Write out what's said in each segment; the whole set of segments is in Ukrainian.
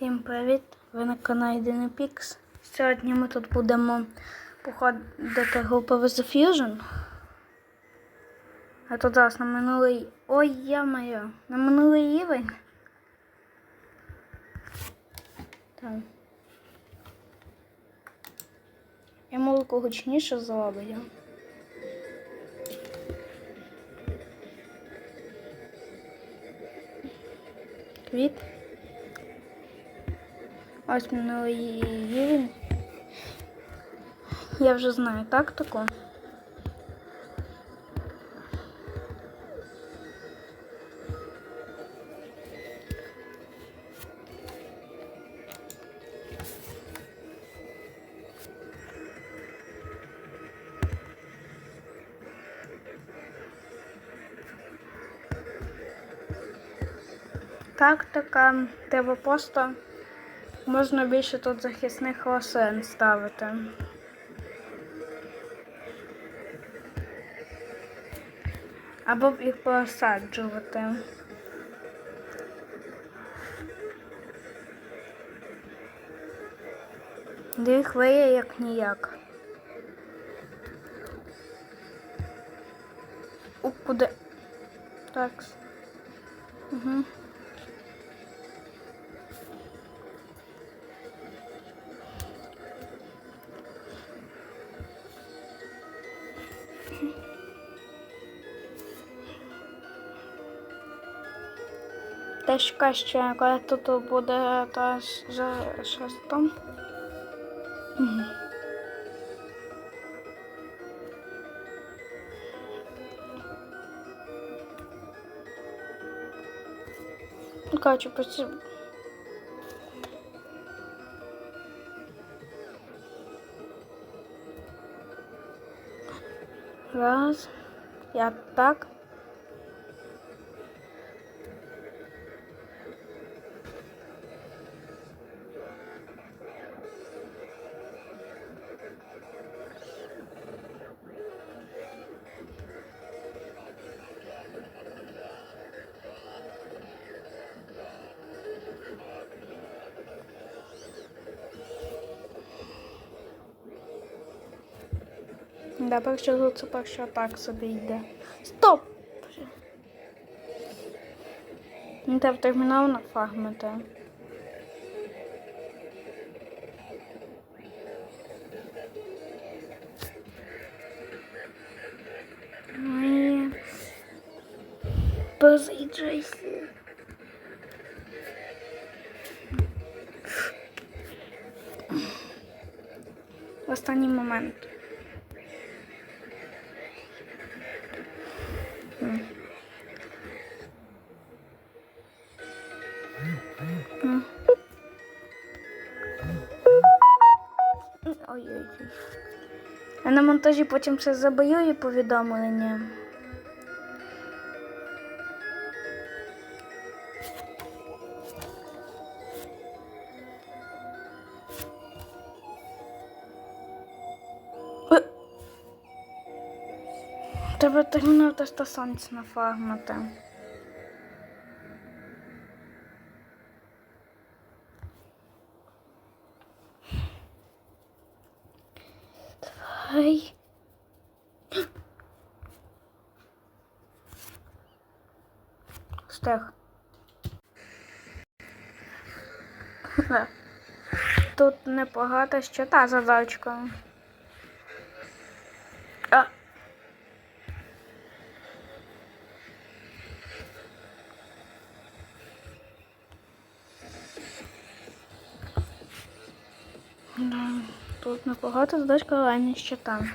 Всім привіт! Ви на каналі Dynapix. Сьогодні ми тут будемо походити групу The Fusion. А тут зараз на минулий. Ой, я моя! На минулий рівень. Там. Я молоко гучніше зроблю. Квіт. Ось рівень. Я вже знаю тактику. Тактика, треба просто можна більше тут захисних рослин ставити. Або б їх посаджувати. Дві хвилі як ніяк. У куди? Так. Теж ще, коли тут буде ж щось там. Ну, короче, почти... Раз. Я так. Да, перше тут це перше так собі йде. Стоп! Не треба термінал нафармити. Ой. Позиджайся. Останній момент. Ой-ой-ой. Я на монтажі потім все забою і повідомлення. Треба термінал теж та сонце нафармити. Давай. Стех. Тут непогато ще та задачка. Тут непогато задачка, не ще там.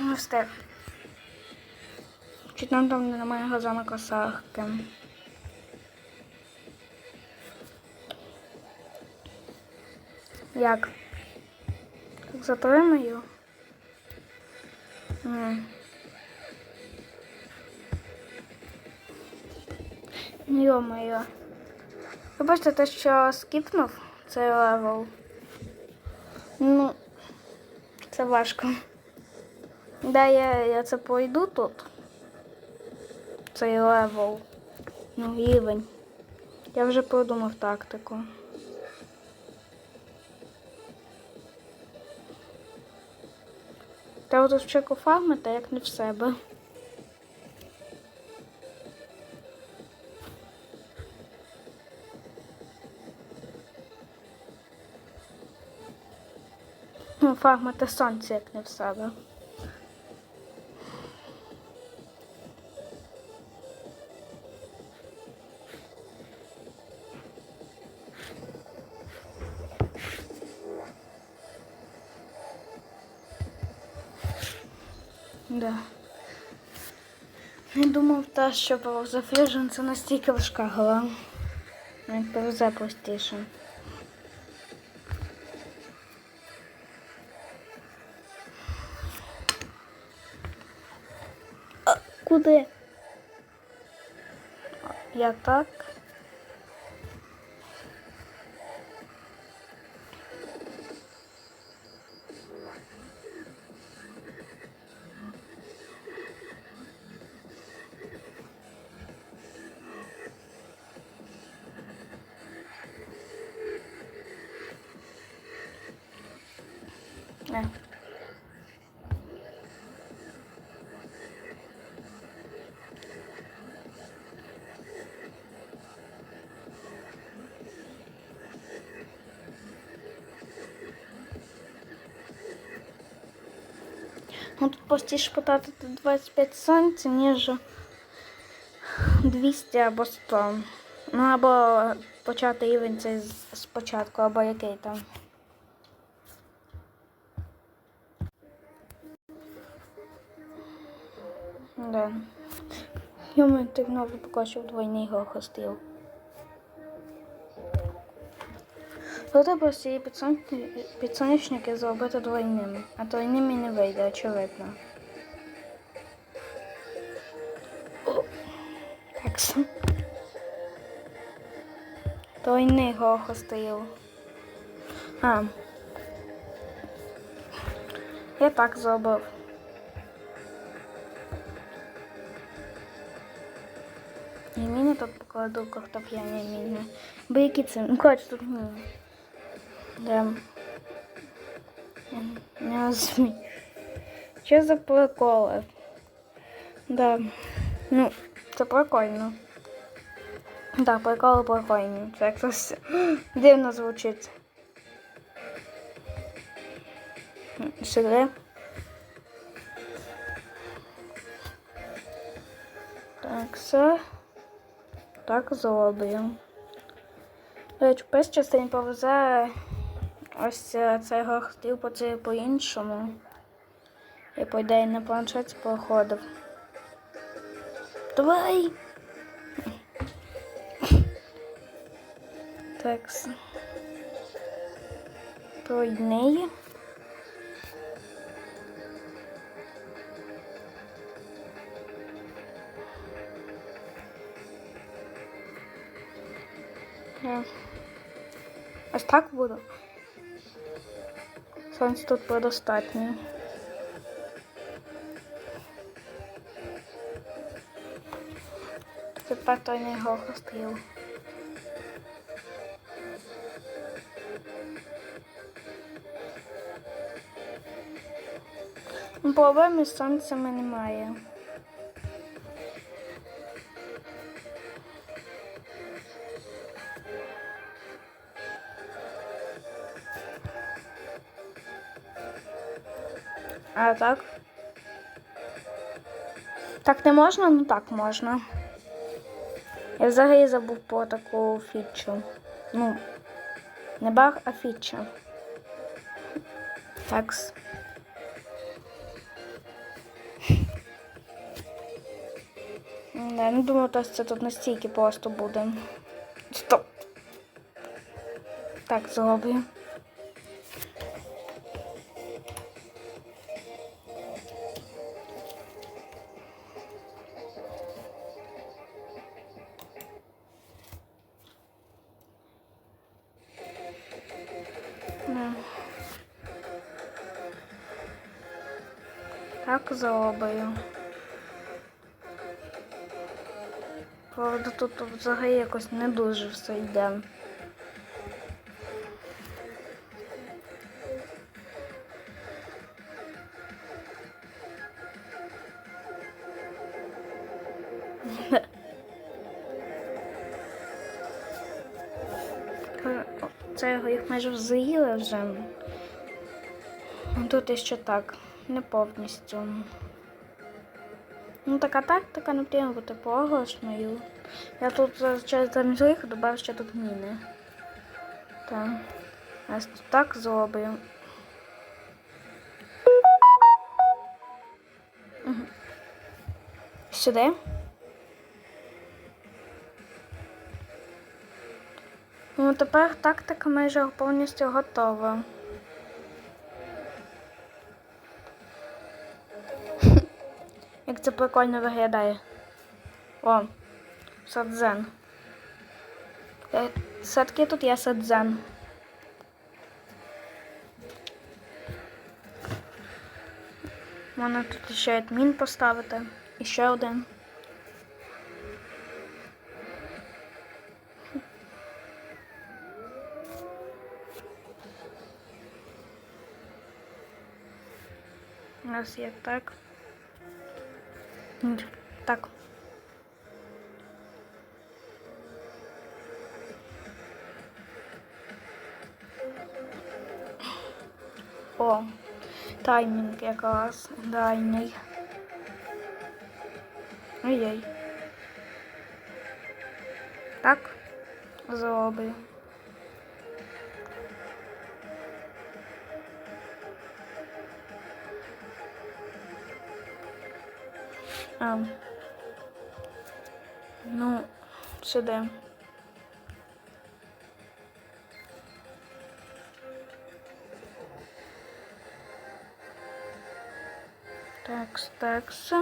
Ну, Стех. Чи там там немає глаза на косарки? Як? Так затримаю? М. Йо-моє. Ви бачите те, що скіпнув цей левел? Ну, це важко. Да, я, я це пройду тут. Цей левел. Ну, рівень. Я вже продумав тактику. Та от чеку фармити, як не в себе. Фармити сонце, як не в себе. Да. Не думав та, що Pause Fusion це настільки важка гра. Навіть PvZ простіше. А, куди? Я так. Ну тут простіше потратити 25 сонця, ніж 200 або 100. Ну або почати рівень цей спочатку, або який там. Да. Йому ти знову покажу двойний грохостил. То всі підсон- підсонячники зробити двойними, а двойними не вийде, очевидно. Двойний грохостил. А. Я так зробив. І міни тут покладу картопляні міни. Бо які це? Ну, коротше, тут міни. Да. Не розумію. Що за приколи? Да. Ну, це прикольно. Да, приколи прикольні. Це якось дивно звучить. Сюди. Так, все. Так зроблю. До речі, пес частині повезе ось е, цей по це по-іншому. І по ідеї на планшеті проходив. Давай! Так. с- Пройдний. Я Ось так буду. Сонця тут предостатньо. Тепер той не його. Ну, Проблеми з сонцями немає. А так? Так не можна? Ну так можна. Я взагалі забув про таку фічу. Ну, не баг, а фіча. Такс. Не, не думаю, що це тут настільки просто буде. Стоп. Так, зроблю. Так зроблю. Правда, тут взагалі якось не дуже все йде. Це його їх майже заїли вже. Тут іще так, не повністю. Ну, така тактика не повинна бути програшною. Я тут через замість їх додав ще тут міни. Так. А ось так зроблю. Мгм. Сюди. Ну, тепер тактика майже повністю готова. Це прикольно виглядає. О, садзен. Е, Все-таки тут є садзен. Можна тут ще адмін поставити. І ще один. У нас є так. Так. О, таймінг якраз дальній. Ой-ой. Так, зроблю. А. Ну, сюди. Такс, такс.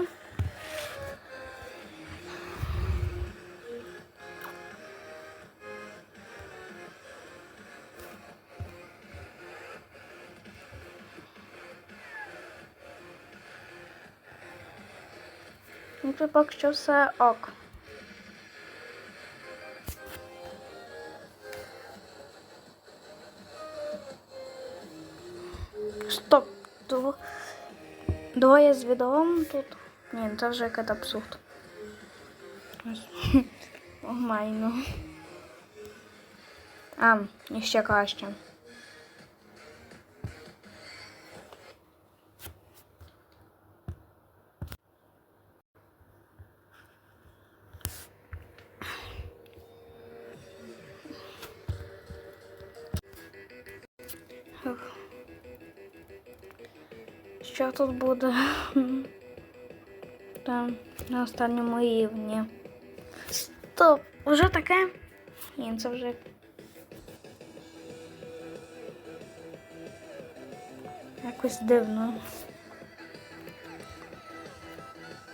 Поки що все ок. Стоп. Дво... Двоє з відомим тут. Ні, це вже якийсь абсурд. Нормально. А, ще краще. Останньому рівні. Стоп! Уже таке? Ні, це вже. Якось дивно.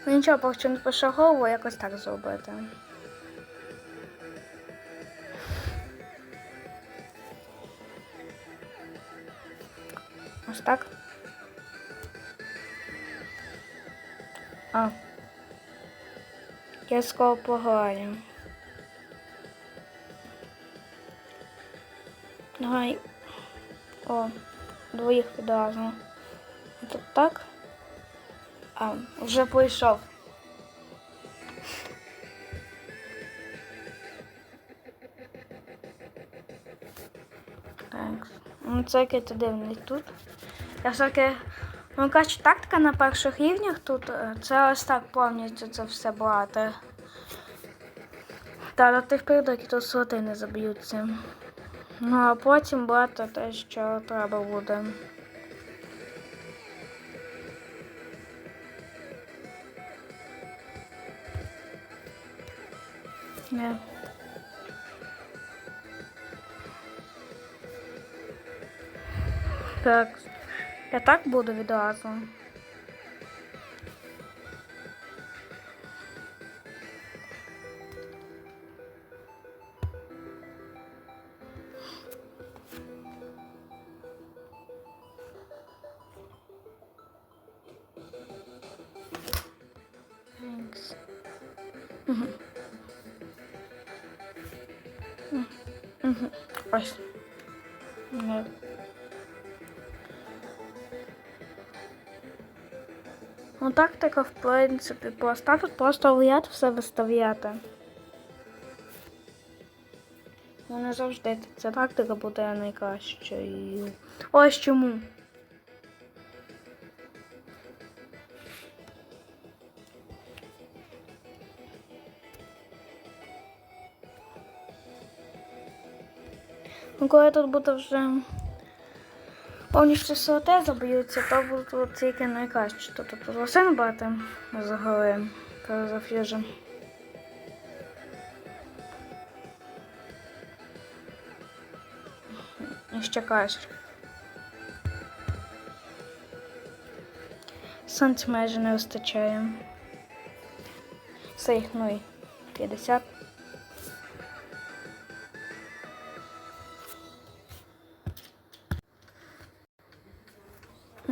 Ну нічого, поки не пошагово, якось так зробити. Ось так. Я скоро пограю. Давай. О, двоїх відразу. Тут так. А, вже прийшов. Так. Ну, це який ти дивний тут. Я все-таки, ну кажуть, тактика на перших рівнях тут е, це ось так повністю це все брати. Та до тих пір, тут слоти не заб'ються. Ну а потім брати те, що треба буде. Не. Так. Я так буду відразу. Угу. Угу. Ось. Ну. Тактика, в принципі, проста. Тут просто влияти все виставляти. Ну, не завжди ця тактика буде найкращою. Ось чому. Ну, коли тут буде вже повністю СОТ заб'ються, то буде тільки найкраще. То тут лосин брати загали перезаф'южем. І ще краще. Сонця майже не вистачає. Все, ну і 50.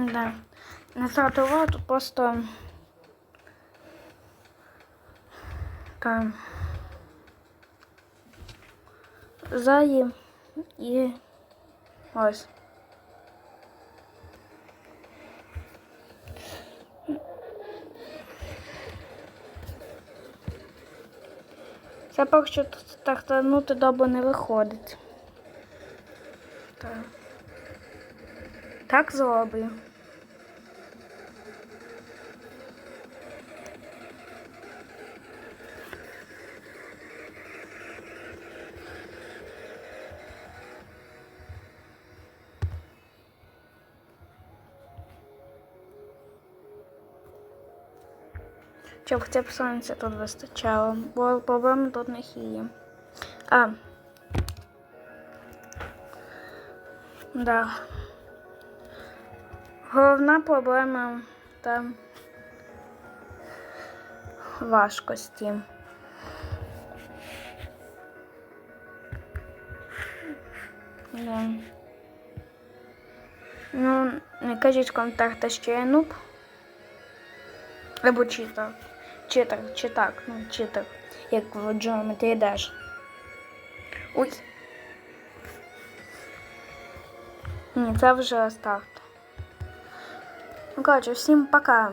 Да. Не стартував, тут просто там заї і ось. Це поки що так тягнути не виходить. Так. Так зроблю. Щоб хоча б сонця тут вистачало, бо проблеми тут не є. А. Да. Головна проблема там важкості. Да. Ну, не кажіть контакта, що я нуб. Або читак, чи так, ну, читер. Як в Geometry Dash. Ой. Ні, це вже старт. Ну, коротше, всім пока.